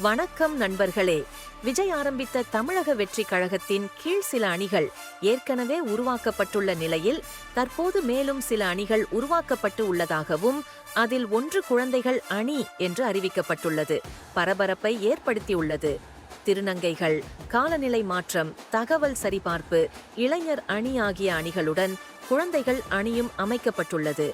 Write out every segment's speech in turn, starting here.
வணக்கம் நண்பர்களே. விஜய் ஆரம்பித்த தமிழக வெற்றி கழகத்தின் கீழ் சில அணிகள் ஏற்கனவே உருவாக்கப்பட்டுள்ள நிலையில் தற்போது மேலும் சில அணிகள் உருவாக்கப்பட்டு உள்ளதாகவும் அதில் ஒன்று குழந்தைகள் அணி என்று அறிவிக்கப்பட்டுள்ளது. பரபரப்பை ஏற்படுத்தியுள்ளது. திருநங்கைகள் காலநிலை மாற்றம் தகவல் சரிபார்ப்பு இளைஞர் அணி ஆகிய அணிகளுடன் குழந்தைகள் அணியும் அமைக்கப்பட்டுள்ளது.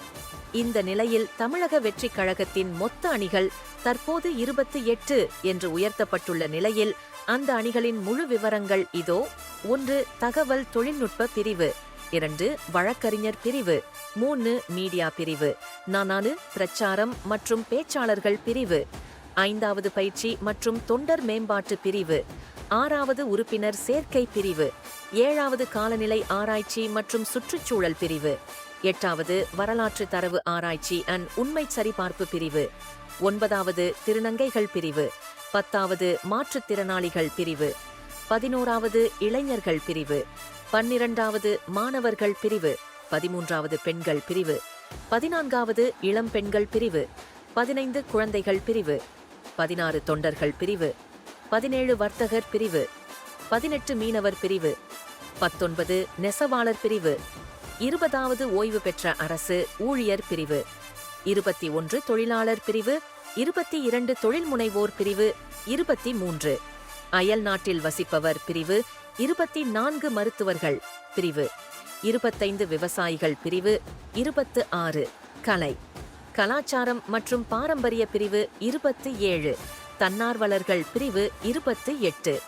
இந்த நிலையில் தமிழக வெற்றிக் கழகத்தின் மொத்த அணிகள் தற்போது இருபத்தி எட்டு என்று உயர்த்தப்பட்டுள்ள நிலையில் அந்த அணிகளின் முழு விவரங்கள் இதோ. ஒன்று தகவல் தொழில்நுட்ப பிரிவு. இரண்டு வழக்கறிஞர் பிரிவு. மூணு மீடியா பிரிவு. நானாலு பிரச்சாரம் மற்றும் பேச்சாளர்கள் பிரிவு. ஐந்தாவது பயிற்சி மற்றும் தொண்டர் மேம்பாட்டு பிரிவு. ஆறாவது உறுப்பினர் சேர்க்கை பிரிவு. ஏழாவது காலநிலை ஆராய்ச்சி மற்றும் சுற்றுச்சூழல் பிரிவு. எட்டாவது வரலாற்று தரவு ஆராய்ச்சி அண்ட் உண்மை சரிபார்ப்பு பிரிவு. ஒன்பதாவது திருநங்கைகள் பிரிவு. பத்தாவது மாற்றுத்திறனாளிகள் பிரிவு. பதினோராவது இளைஞர்கள் பிரிவு. பன்னிரண்டாவது மாணவர்கள் பிரிவு. பதிமூன்றாவது பெண்கள் பிரிவு. பதினான்காவது இளம் பெண்கள் பிரிவு. பதினைந்து குழந்தைகள் பிரிவு. பதினாறு தொண்டர்கள் பிரிவு. பதினேழு வர்த்தகர் பிரிவு. பதினெட்டு மீனவர் பிரிவு. பத்தொன்பது நெசவாளர் பிரிவு. இருபதாவது ஓய்வு பெற்ற அரசு ஊழியர் பிரிவு. இருபத்தி ஒன்று தொழிலாளர் பிரிவு இருபத்தி இரண்டு தொழில் முனைவோர் பிரிவு இருபத்தி மூன்று அயல் நாட்டில் வசிப்பவர் பிரிவு இருபத்தி நான்கு மருத்துவர்கள் பிரிவு. இருபத்தைந்து விவசாயிகள் பிரிவு இருபத்து ஆறு கலை. கலாச்சாரம் மற்றும் பாரம்பரிய பிரிவு இருபத்தி ஏழு தன்னார்வலர்கள் பிரிவு இருபத்து எட்டு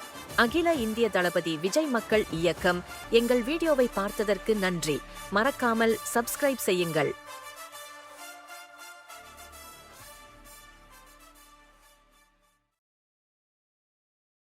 அகில இந்திய தளபதி விஜய் மக்கள் இயக்கம். எங்கள் வீடியோவை பார்த்ததற்கு நன்றி. மறக்காமல் சப்ஸ்கிரைப் செய்யுங்கள்.